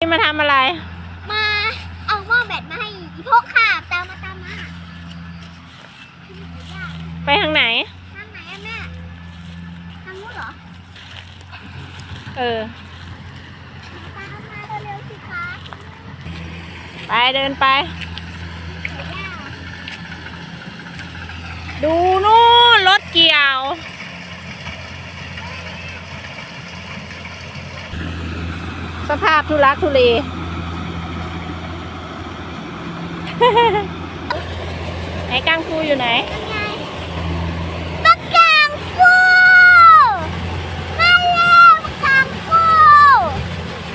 นี่มาทำอะไร มาเอาหม้อแบตมาให้อีพกค่ะตามมาตามมาไปทางไหน ทางไหนอะแม่ทางนู้นเหรอเออ ตามมาเร็วๆสิคะไปเดินไป ดูนู่นรถเกี่ยว สภาพทุลักทุเลไหนกังฟูอยู่ไหนยังไงบักกางฟูมาแล้วบักกางฟู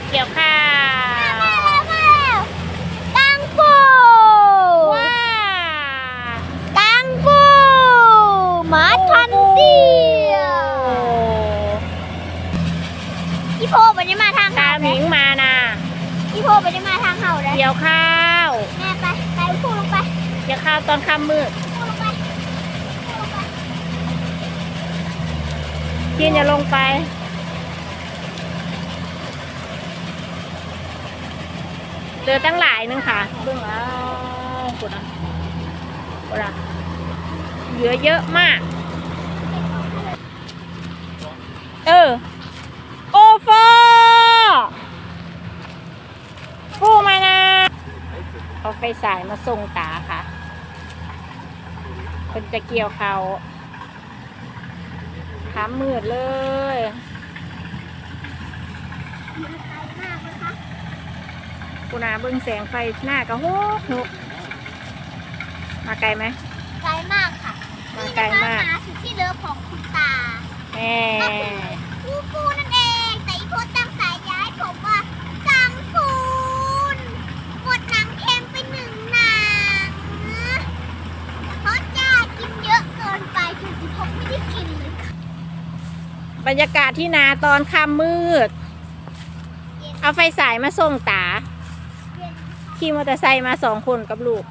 เกี่ยวข้ามาวแล้วมาแล้วกางฟูว้ากางฟูหมาทันเดียว โอ้ พี่โพมันจะมาทางตาเห่าหมิงมานะพี่โพมันจะมาทางเห่าเลยเกี่ยวข้าวแม่ไปไปพูดลงไปเกี่ยวข้าวตอนค่ำมืดพูดลงไปพูดลงไปกินอย่าลงไปเจอตั้งหลายนึงค่ะเบื้องแล้วกุดอะกุดอะเหลือเยอะมาก เออโอฟอฟูมานะเอาไฟสายมาส่งตาค่ะคนจะเกี่ยวเขาขามมืดเลยมาไกลมากนะคะกูนาเบิ่งแสงไฟหน้ากระหกหกมาไกลไหมไกลมากค่ะมาไกลมากนี่นะคะหมาสุดที่เลิฟของคุณตาแหม ก็คือฟูฟูนั่นเอง แต่อีโพสตั้งสายย้ายผมว่ากังฟูนหมดหนังเค็มไปหนึ่งหนังเพราะจ้ากินเยอะเกิน ไปจนอีโพสไม่ได้กินเลยค่ะบรรยากาศที่นาตอนค่ำมืดเย็นเอาไฟสายมาส่งตาเย็นขี่มอเตอร์ไซค์มาสองคนกับลูก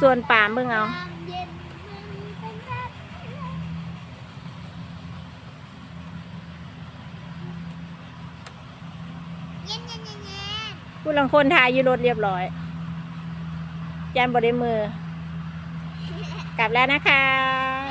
ส่วนป่าเบิ่งเอาความเย็นมันเป็นแบบเย็นเย็นเย็นเย็นผู้ลังคนทายอยู่รถเรียบร้อย ยันบไดมือ กลับแล้วนะคะ